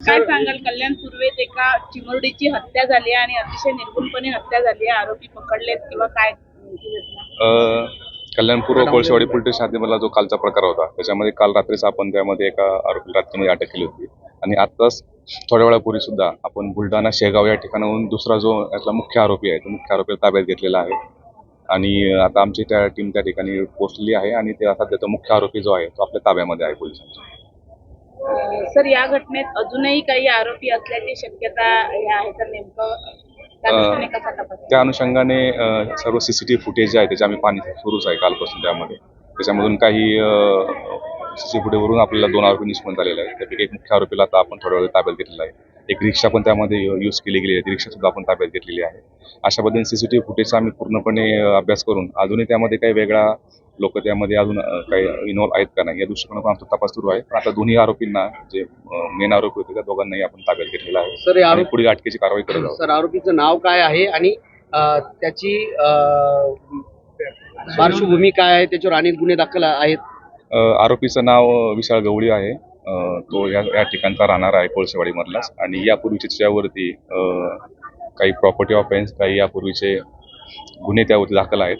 काय सांगाल? कल्याण पूर्वेत एका चिमुरडीची हत्या झाली आहे आणि अतिशय निर्गुणपणे हत्या झाली आहे. आरोपी पकडलेत किंवा काय? कल्याणपूर्व कोळशेवाडी पोलीस स्टेशन हद्दीमधला जो कालचा प्रकार होता त्याच्यामध्ये काल रात्रीच आपण त्यामध्ये एका आरोपी रात्रीमध्ये अटक केली होती. आणि आत्ताच थोड्या वेळापूर्वी सुद्धा आपण बुलढाणा शेगाव या ठिकाणाहून दुसरा जो यातला मुख्य आरोपी आहे तो मुख्य आरोपीला ताब्यात घेतलेला आहे. आणि आता आमची त्या टीम त्या ठिकाणी पोहोचलेली आहे आणि ते आता त्याचा मुख्य आरोपी जो आहे तो आपल्या ताब्यामध्ये आहे पोलिसांच्या. सर या घटनेत अजूनही काही आरोपी असल्याची शक्यता आहे तर नेमकं? त्या अनुषंगाने सर्व सीसीटीव्ही फुटेज जे आहे त्याचे आम्ही पाहणी सुरूच आहे कालपासून त्यामध्ये. त्याच्यामधून काही सीसीटीव्ही फुटेजवरून आपल्याला दोन आरोपी निष्पन्न झालेले आहेत. त्यापैकी एक मुख्य आरोपीला आता आपण थोड्या वेळ ताब्यात घेतलेला आहे. एक रिक्षा पण त्यामध्ये यूज केली गेली आहे. ती रिक्षा सुद्धा आपण ताब्यात घेतलेली आहे. अशा पद्धतीने सीसीटीव्ही फुटेजचा आम्ही पूर्णपणे अभ्यास करून अजूनही त्यामध्ये काही वेगळा लोक त्यामध्ये अजून काही इन्व्हॉल्व आहेत का नाही या दृष्टिकोनातून आमचा तपास सुरू आहे. पण आता दोन्ही आरोपींना जे मेन आरोपी होते त्या दोघांनाही आपण ताब्यात घेतलेला आहे. सर आणि पुढील अटकेची कारवाई करत आहोत. सर आरोपीचं नाव काय आहे आणि अं, त्याची अं, पार्श्वभूमी काय आहे? त्याच्यावर अनेक गुन्हे दाखल आहेत. अ, आरोपीचं नाव अ, विशाळ गवळी आहे. अ, तो या या ठिकाणचा राहणार आहे कोळसेवाडीमधलाच आणि यापूर्वीचे त्याच्यावरती अ, काही प्रॉपर्टी ऑफेन्स काही यापूर्वीचे गुन्हे त्यावरती दाखल आहेत.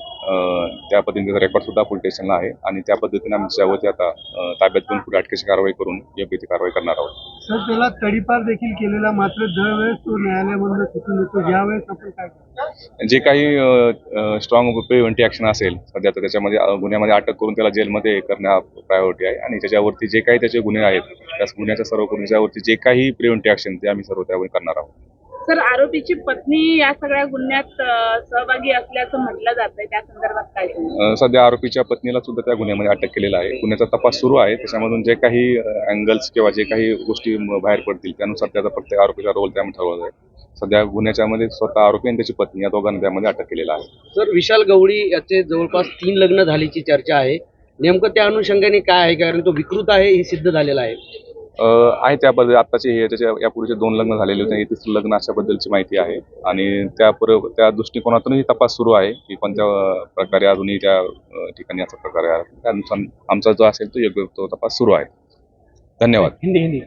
त्या पद्धतीचा रेकॉर्ड सुद्धा पोलीस स्टेशनला आहे. आणि त्या पद्धतीने आम्ही त्यावरती आता ताब्यात घेऊन पुढे अटकेची कारवाई करून योग्य ती कारवाई करणार आहोत. सर त्याला तडीपार देखील केलेला मात्र दरवेळेस तो न्यायालयामधून सुटून येतो यावेळेस आपण काय जे काही स्ट्रॉंग प्रिव्हेंटिव्ह ॲक्शन असेल सध्या तर त्याच्यामध्ये गुन्ह्यामध्ये अटक करून त्याला जेलमध्ये करणे प्रायोरिटी आहे. आणि त्याच्यावरती जे काही त्याचे गुन्हे आहेत त्या गुन्ह्याच्या सर्व गुन्ह्याच्यावरती जे काही प्रिव्हेंटिव्ह ॲक्शन ते आम्ही सर्व त्यावर करणार आहोत. सर आरोपीची पत्नी या सगळ्या गुन्ह्यात सहभागी असल्याचं म्हटलं जात आहे त्या संदर्भात काय सध्या आरोपीच्या पत्नीला सुद्धा त्या गुन्ह्यामध्ये अटक केलेला आहे. गुन्ह्याचा तपास सुरू आहे. त्याच्यामधून जे काही अँगल्स किंवा जे काही गोष्टी बाहेर पडतील त्यानुसार त्याचा प्रत्येक आरोपीचा रोल त्यामध्ये ठरवला आहे सध्या गुन्ह्याच्यामध्ये स्वतः आरोपी आणि त्याची पत्नी या दोघांना त्यामध्ये अटक केलेला आहे. सर विशाल गवळी याचे जवळपास तीन लग्न झाल्याची चर्चा आहे. नेमकं त्या अनुषंगाने काय आहे? कारण तो विकृत आहे हे सिद्ध झालेलं आहे. आहे त्याबद्दल आत्ताचे हे त्याच्या यापूर्वीचे दोन लग्न झालेले होते. हे तिसरं लग्न अशाबद्दलची माहिती आहे. आणि त्या पर त्या दृष्टिकोनातूनही तपास सुरू आहे की कोणत्या प्रकारे अजूनही त्या ठिकाणी असा प्रकारे आहे. त्यानुसार आमचा जो असेल तो योग्य तो तपास सुरू आहे. धन्यवाद. हिंदी हिंदी.